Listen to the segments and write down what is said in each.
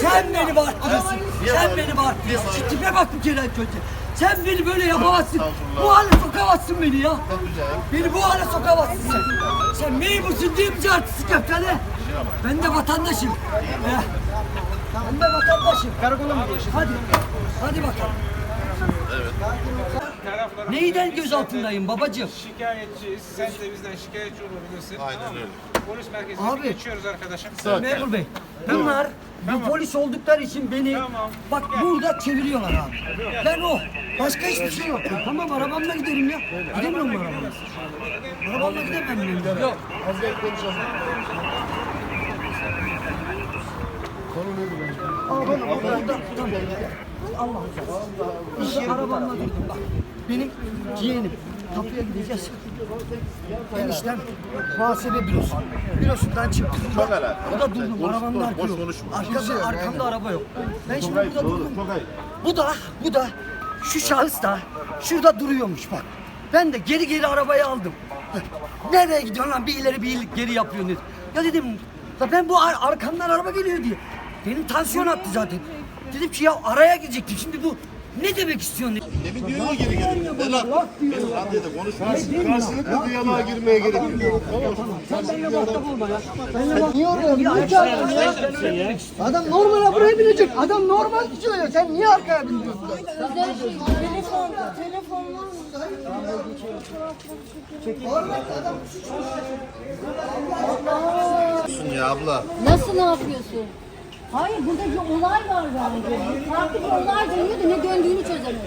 Sen beni bağırttırıyorsun. Sen beni bağırttırıyorsun. Şu tipe bak bir kere kötü. Sen beni böyle yapamazsın. Bu hale sokamazsın beni ya. Beni bu hale sokamazsın sen. Sen memursun diye bize artistik yapacaksın he. Ben de vatandaşım. He. Ben de vatandaşım. Karakola mı gidiyorsun? Hadi. Hadi bakalım. Taraflara Neyden gözaltındayım babacığım? şikayetçiyiz. Sen de bizden şikayetçi olabilirsin. Aynen öyle. Polis merkezine Abi. geçiyoruz arkadaşım. Memur Bey, bunlar bu polis oldukları için beni Tamam. bak burada çeviriyorlar abi. Ben o. Başka hiçbir şey yok. Tamam arabamla giderim ya. Gidemiyorum mu arabamla? Arabamla gidemem ben. Yok. Aa, ben orada, tamam. Allah Allah. İşi arabamla durdum bak. Benim yeğenim. Kapıya gideceğiz. Eniştem muhasebe bürosu. Bürosundan çıktım. Çok helal. Burada durdum. Konuş- Arabamda boş arka yok. konuşma. Arkamda, araba yok. Ben şimdi burada durdum. Bu da, bu da, şu şahıs da şurada duruyormuş bak. Ben de geri geri arabayı aldım. Nereye gidiyorsun lan? Bir ileri bir geri yapıyorsun dedi. Ya dedim, ben bu ar- arkamdan araba geliyor diye. Benim tansiyon attı zaten. Dedim ki ya araya gidecektim. Şimdi bu ne demek istiyorsun? dedi. Demin diyor ya geri geri. Lan? Diyor Benim ya. radyada konuşma. Karşılıklı diyaloğa girmeye gerek yok. Sen benimle muhatap olma ya. Benimle muhatap Niye oraya Ya, niye çağırdın ya? Adam normal buraya binecek. Adam normal gidiyor. Sen niye arkaya şey, telefon, telefon var mı? Ya abla. Nasıl ne yapıyorsun? Hayır burada bir olay var bence. Farklı bir olay dönüyor da ne döndüğünü çözemedim.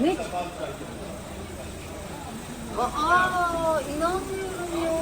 Ne? Aa inanmıyorum ya.